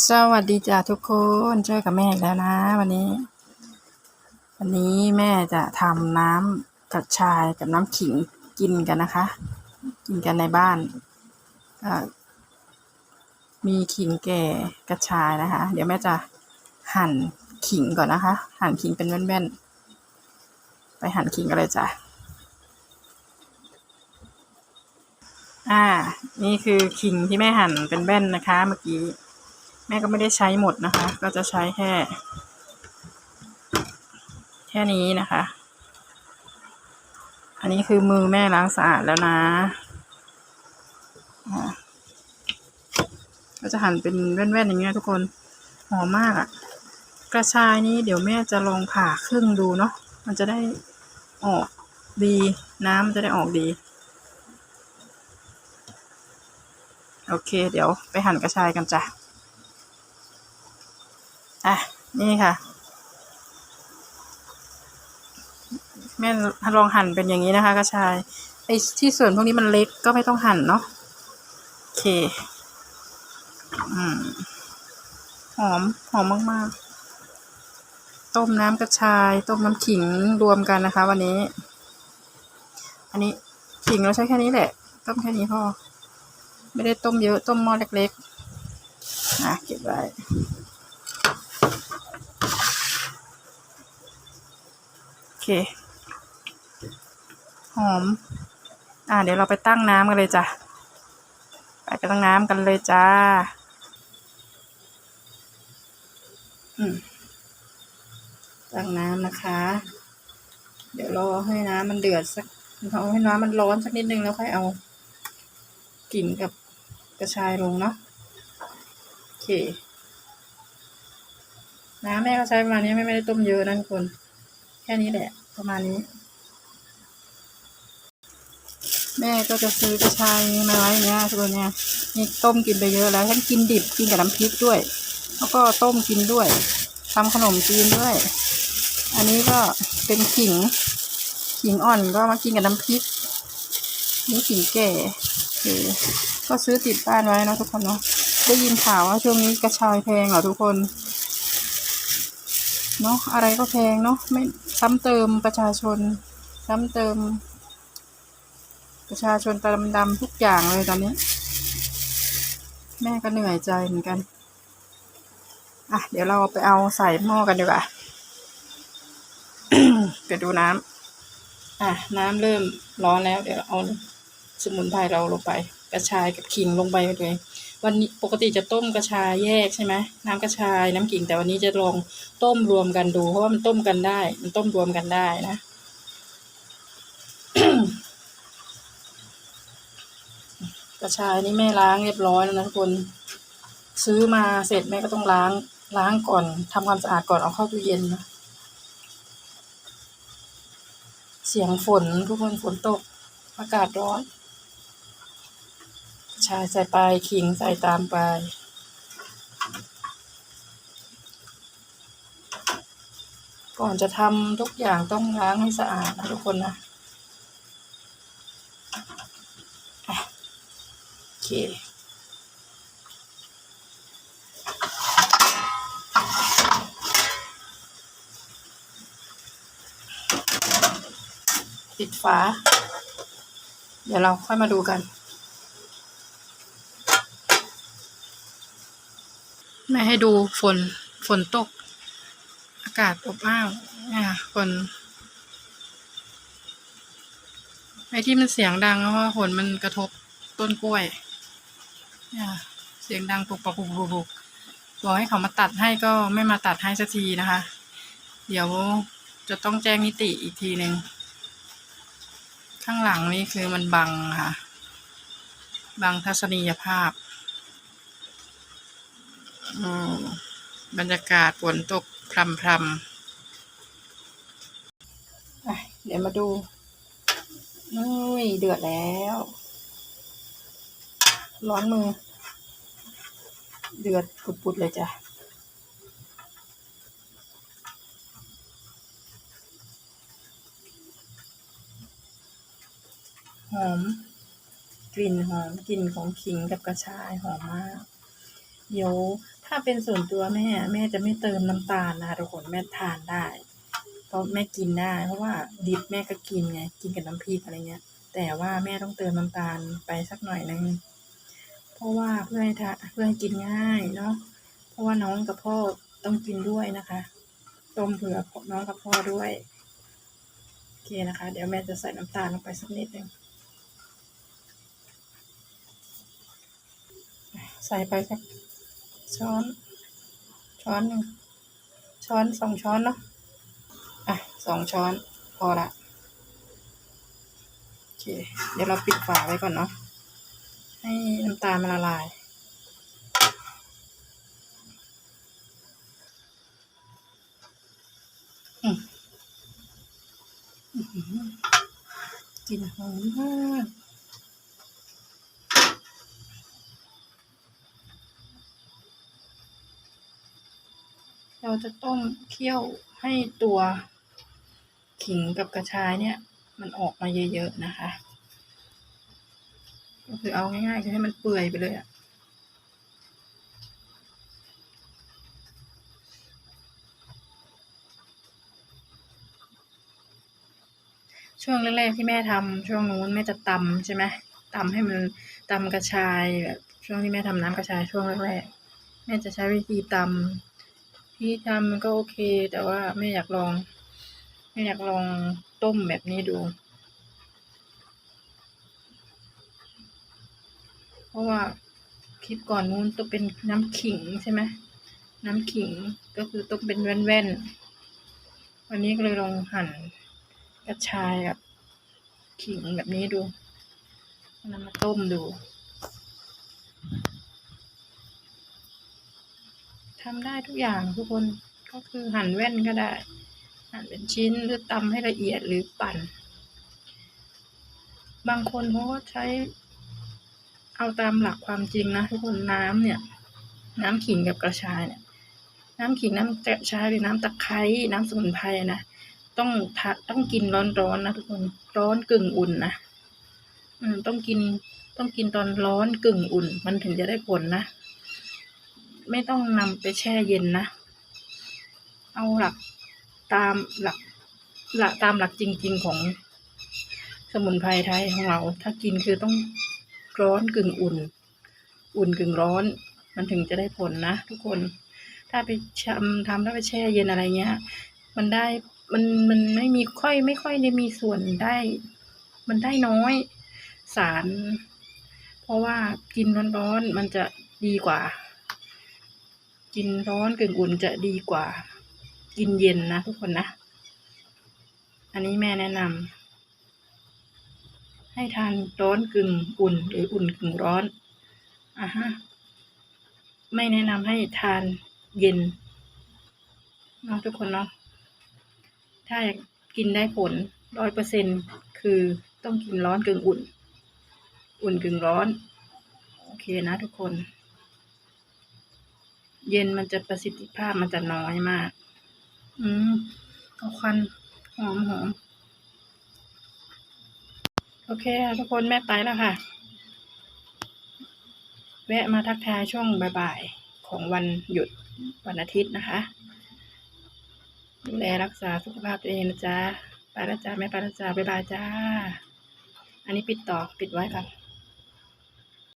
สวัสดีจ้ะทุกคนเจอกับแม่อีกแล้วนะ วันนี้ วันนี้แม่จะทำน้ำกระชายกับน้ำขิงกินกันนะคะ กินกันในบ้านมีขิงแก่กระชายนะคะ เดี๋ยวแม่จะหั่นขิงก่อนนะคะ หั่นขิงเป็นแว่นๆ ไปหั่นขิงกันเลยจ้ะอ่า นี่คือขิงที่แม่หั่นเป็นแว่นนะคะ เมื่อกี้ แม่ก็ไม่ได้ใช้หมดนะคะ ก็จะใช้แค่ แค่นี้นะคะ อันนี้คือมือแม่ล้างสะอาดแล้วนะอ่าก็จะหั่นเป็นแว่นๆอย่างเงี้ยทุกคนหอมมากอะ่ะ กระชายนี้เดี๋ยวแม่จะลองผ่าครึ่งดูเนาะมันจะได้ออกดีน้ำมันจะได้ออกดีโอเค เดี๋ยวไปหั่นกระชายกันจ้ะ อะ นี่ค่ะ แม่ลองหั่นเป็นอย่างนี้นะคะ กระชายไอ้ที่ส่วนพวกนี้มันเล็กก็ไม่ต้องหั่นเนาะโอเค อืม หอม หอมมาก ๆ ต้มน้ำกระชาย ต้มน้ำขิงรวมกันนะคะ วันนี้ อันนี้ขิงเราใช้แค่นี้แหละ ต้มแค่นี้พอ ไม่ได้ต้มเยอะ ต้มหม้อเล็กๆนะเก็บไว้ โอ เค หอม อ่า เดี๋ยวเราไปตั้งน้ำกันเลยจ้ะ ไปไปตั้งน้ำกันเลยจ้า อืมตั้งน้ำนะคะ เดี๋ยวรอให้น้ำมันเดือดสักเอาให้น้ำมันร้อนสักนิดนึงแล้วค่อยเอากิ่งกับกระชายลงเนาะโอเค น้ำแม่ก็ใช้ประมาณนี้ไม่ไม่ได้ต้มเยอะนะทุกคน แค่นี้แหละ ประมาณนี้ แม่ก็จะซื้อกระชายมาไว้เงี้ยทุกคนเนี่ยนี่ต้มกินไปเยอะแล้วทั้งกินดิบกินกับน้ำพริกด้วย แล้วก็ต้มกินด้วยทำขนมจีนด้วย อันนี้ก็เป็นขิงขิงอ่อนก็มากินกับน้ำพริก นี่ขิงแก่คือก็ซื้อติดบ้านไว้นะทุกคนเนาะได้ยินข่าวว่าช่วงนี้กระชายแพงเหรอทุกคนเนาะอะไรก็แพงเนาะไม่ ซ้ำเติมประชาชน ซ้ำเติม ประชาชนตาดำๆทุกอย่างเลยตอนนี้ แม่ก็เหนื่อยใจเหมือนกัน อะ เดี๋ยวเราไปเอาใส่หม้อกันดีกว่าไปดูน้ำอะ น้ำเริ่มร้อนแล้ว เดี๋ยวเอาสมุนไพรเราลงไป กระชายกับขิงลงไปเลย วันนี้ปกติจะต้มกระชายแยกใช่ไหมน้ำกระชายน้ำขิงแต่วันนี้จะลองต้มรวมกันดู เพราะว่ามันต้มกันได้ มันต้มรวมกันได้นะกระชายนี่แม่ล้างเรียบร้อยแล้วนะทุกคนซื้อมาเสร็จแม่ก็ต้องล้างล้างก่อนทำความสะอาดก่อนเอาเข้าตู้เย็นนะเสียงฝนทุกคนฝนตกอากาศร้อนาใส่ไปขิงใส่ตามไป ก่อนจะทำทุกอย่างต้องล้างให้สะอาดนะทุกคนนะโอเคปิดฝา เดี๋ยวเราค่อยมาดูกัน แม่ให้ดูฝนฝนตก อากาศอบอ้าวเนี่ยฝนไอ้ที่มันเสียงดังเพราะฝนมันกระทบต้นกล้วยเนี่ยเสียงดังปุกปะปุกปุกปุกบอกให้เขามาตัดให้ก็ไม่มาตัดให้สักทีนะคะ เดี๋ยวจะต้องแจ้งนิติอีกทีหนึ่งข้างหลังนี่คือมันบังค่ะ บังทัศนียภาพ บรรยากาศฝนตกพรำพรำเดี๋ยวมาดูนุ้ยเดือดแล้ว ร้อนมือ เดือดปุดๆเลยจ้ะหอมกลิ่นหอมกลิ่นของขิงกับกระชายหอมมาก เดี๋ยว ถ้าเป็นส่วนตัวแม่แม่จะไม่เติมน้ำตาลนะทุกคนแม่ทานได้ เพราะแม่กินได้ เพราะว่าดิบแม่ก็กินไงกินกับน้ำพริกอะไรเงี้ย แต่ว่าแม่ต้องเติมน้ำตาลไปสักหน่อยนึงเพราะว่าเพื่อให้ทาเพื่อให้กินง่ายเนาะเพราะว่าน้องกับพ่อต้องกินด้วยนะคะต้มเผื่อน้องกับพ่อด้วยโอเคนะคะ เดี๋ยวแม่จะใส่น้ำตาลลงไปสักนิดหนึ่งใส่ไปสัก ช้อน ช้อนหนึ่งช้อนสองช้อนเนาะอะสองช้อนพอละโอเค เดี๋ยวเราปิดฝาไว้ก่อนเนาะให้น้ำตาลมันละลายกลิ่นหอมมาก เราจะต้มเคี่ยวให้ตัวขิงกับกระชายเนี่ย มันออกมาเยอะๆนะคะก็คือเอาง่ายๆคือให้มันเปื่อยไปเลยอะช่วงแรกๆที่แม่ทำช่วงนู้นแม่จะตำใช่ไหมตำให้มันตำกระชายแบบช่วงที่แม่ทำน้ำกระชายช่วงแรกๆแม่จะใช้วิธีตำ ที่ทำมันก็โอเค แต่ว่าแม่อยากลองแม่อยากลองต้มแบบนี้ดู เพราะว่าคลิปก่อนนู้นต้องเป็นน้ำขิงใช่ไหมน้ำขิงก็คือต้องเป็นแว่นๆ วันนี้ก็เลยลองหั่นกระชายกับขิงแบบนี้ดูนำมาต้มดู ทำได้ทุกอย่างทุกคนก็คือหั่นแว่นก็ได้ หั่นเป็นชิ้นหรือตำให้ละเอียดหรือปั่น บางคนเขาก็ใช้ เอาตามหลักความจริงนะทุกคนน้ำเนี่ย น้ำขิงกับกระชายเนี่ย น้ำขิงน้ำกระชายหรือน้ำตะไคร้น้ำสมุนไพรนะต้องทต้องกินร้อนๆนะทุกคนร้อนกึ่งอุ่นนะอืมต้องกินต้องกินตอนร้อนกึ่งอุ่น มันถึงจะได้ผลนะ ไม่ต้องนำไปแช่เย็นนะ เอาหลักตามหลักหลักตามหลักจริง ๆของสมุนไพรไทยของเรา ถ้ากินคือต้องร้อนกึ่งอุ่น อุ่นกึ่งร้อน มันถึงจะได้ผลนะทุกคน ถ้าไปทำทำแล้วไปแช่เย็นอะไรเงี้ย มันได้มันมันไม่มีค่อยไม่ค่อยได้มีส่วนได้ มันได้น้อยสาร เพราะว่ากินร้อนๆมันจะดีกว่า กินร้อนกึ่งอุ่นจะดีกว่า กินเย็นนะ ทุกคนนะ อันนี้แม่แนะนำให้ทานร้อนกึ่งอุ่น หรืออุ่นกึ่งร้อนอะฮะไม่แนะนำให้ทานเย็นเนาะทุกคนเนาะถ้าอยากกินได้ผลร้อยเปอร์เซ็นคือต้องกินร้อนกึ่งอุ่น อุ่นกึ่งร้อน โอเคนะทุกคน เย็นมันจะประสิทธิภาพมันจะน้อยมาก อืมเอาควันหอมหอมโอเคค่ะทุกคนแม่ไปแล้วค่ะ แวะมาทักทายช่วงบ่ายๆ ของวันหยุดวันอาทิตย์นะคะ ดูแลรักษาสุขภาพตัวเองนะจ๊ะ ไปแล้วจ้าแม่ไปแล้วจ้าบ๊ายบายจ้า อันนี้ปิดต่อปิดไว้ก่อน